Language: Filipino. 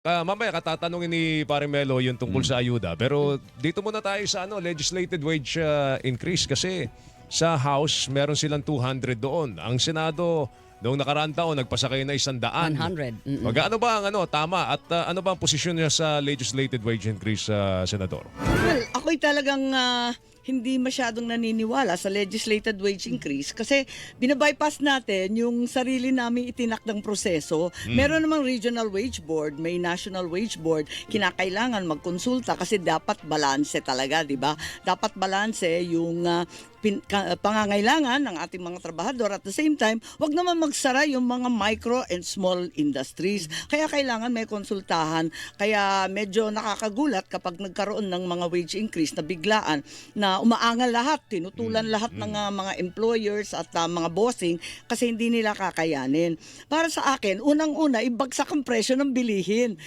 Ah, mamaya katatanungin ni Pare Melo yung tungkol sa ayuda. Pero dito muna tayo sa ano, legislated wage ah, increase kasi sa House meron silang 200 doon. Ang Senado noong nakaraang taon nagpasakay na isang daan. 100. Mm-mm. Magkano ba ang ano, tama at ah, ano ba ang posisyon niya sa legislated wage increase sa Senador? Well, ako'y talagang ah, hindi masyadong naniniwala sa legislated wage increase kasi binabypass natin yung sarili namin itinakdang proseso. Meron namang regional wage board, may national wage board, kinakailangan magkonsulta kasi dapat balanse talaga, di ba? Dapat balanse yung ah, pin- ka- pangangailangan ng ating mga trabahador at the same time, wag naman magsara yung mga micro and small industries. Kaya kailangan may konsultahan. Kaya medyo nakakagulat kapag nagkaroon ng mga wage increase na biglaan na umaangal lahat, tinutulan lahat ng ah, mga employers at ah, mga bossing kasi hindi nila kakayanin. Para sa akin, unang-una, ibagsak ang presyo ng bilihin.